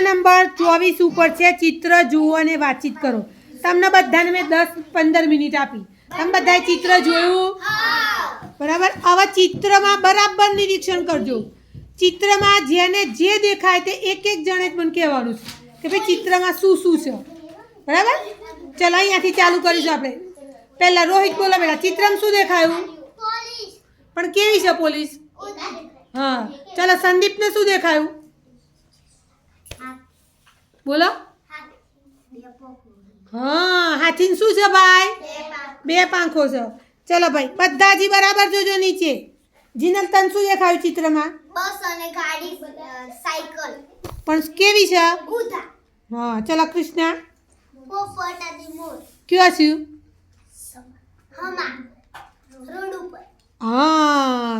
પાના નંબર ચોવીસ ઉપર છે ચિત્ર જુઓ અને વાતચીત કરો. તમને બધાને મેં દસ પંદર મિનિટ આપી. તમે બધાએ ચિત્ર જોયું? બરાબર? આવા ચિત્રમાં બરાબર નિરીક્ષણ કરજો. ચિત્રમાં જેને જે દેખાય તે એક એક જણે જ મને કહેવાનું છે કે ભાઈ ચિત્રમાં શું શું છે. બરાબર? ચલો અહીંયાથી ચાલુ કરીશું આપણે. પહેલાં રોહિત બોલો પહેલાં ચિત્રમાં શું દેખાયું? પણ કેવી છે પોલીસ? હા. ચલો સંદીપને શું દેખાયું? બોલો. હા, હાથીન શું છે ભાઈ? બે પાંખો છે. ચલો ભાઈ બધા જી બરાબર જોજો નીચે. જીનલ, તન શું દેખાયું ચિત્રમાં? બસ અને ગાડી સાયકલ પણ કેવી છે? હા, ચલો કૃષ્ણ. કયો છું? હા,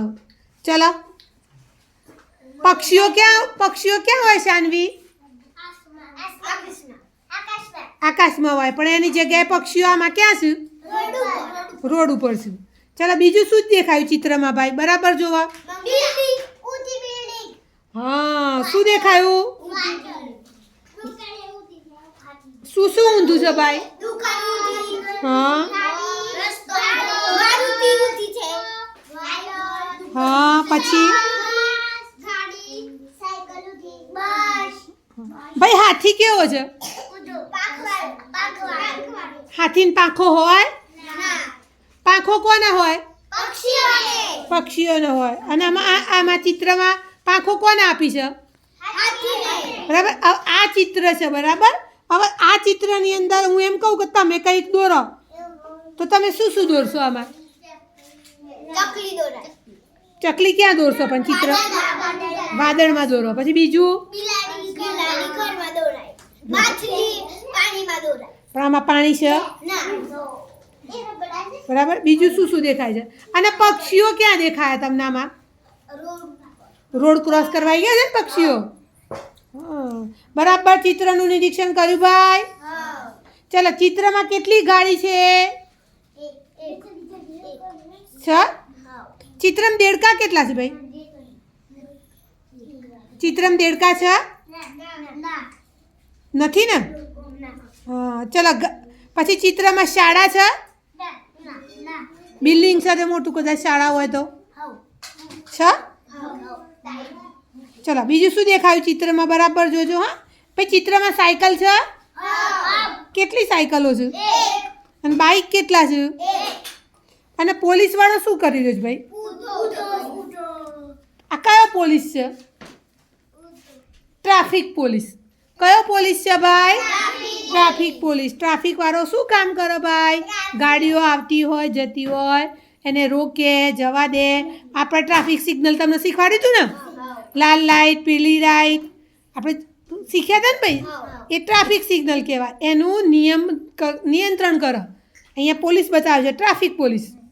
ચલો. પક્ષીઓ ક્યાં પક્ષીઓ ક્યાં હોય શાનવી આકાશમાં આકાશમાં હોય પણ એની જગ્યાએ પક્ષીઓ આમાં ક્યાં છે? રોડ ઉપર છે. ચાલો બીજું શું જ દેખાયું ચિત્રમાં ભાઈ? બરાબર જોવા? હા શું દેખાયું? શું શું ઊંધું છે ભાઈ? હા. હા પછી? ભાઈ હાથી કેવો છે? હાથીને પાંખો હોય? પાંખો કોને હોય? પક્ષીઓને. હોય. અને આમાં આ- આમાં ચિત્રમાં પાંખો કોને આપી છે? બરાબર? આ ચિત્ર છે બરાબર? હવે આ ચિત્રની અંદર હું એમ કહું કે તમે કંઈક દોરો. તો તમે શું શું દોરશો આમાં? ચકલી ક્યાં દોરશો? પણ ચિત્ર? વાદળમાં દોરો. પછી બીજું? બિલાડી બિલાડી ઘરમાં દોરાય. માછલી પાણીમાં દોરાય. પણ આમાં પાણી છે? બરાબર? બીજું શું શું દેખાય છે? અને પક્ષીઓ ક્યાં દેખાયા તમને આમાં? રોડ ક્રોસ કરવા ગયા છે ને પક્ષીઓ. બરાબર ચિત્રનું નિરીક્ષણ કર્યું ભાઈ? ચલો, ચિત્રમાં કેટલી ગાડી છે? છ? ચિત્રમ દેડકા કેટલા છે ભાઈ? ચિત્રમ દેડકા છે? નથી ને? હા, ચલો પછી ચિત્રમાં શાળા છે? બિલ્ડિંગ તે મોટું, કદાચ શાળા હોય તો. છ? ચલો, બીજું શું દેખાયું ચિત્રમાં? બરાબર જોજો, હા. પછી ચિત્રમાં સાયકલ છે? કેટલી સાયકલો છે? અને બાઇક કેટલા છે? અને પોલીસ વાળો શું કરી રહ્યો છે ભાઈ? આ કયો પોલીસ છે? Traffic police. કયો પોલીસ છે ભાઈ? Traffic police. ટ્રાફિક વાળો શું કામ કરે ભાઈ? ગાડીઓ. આવતી હોય જતી હોય એને રોકે જવા દે. આપણે ટ્રાફિક સિગ્નલ તમને શીખવાડ્યું હતું ને? લાલ લાઇટ પીળી લાઇટ આપણે શીખ્યા હતા ને ભાઈ? એ ટ્રાફિક સિગ્નલ કહેવાય. એનું નિયમ નિયંત્રણ કરો. અહીંયા પોલીસ બતાવે છે ટ્રાફિક પોલીસ.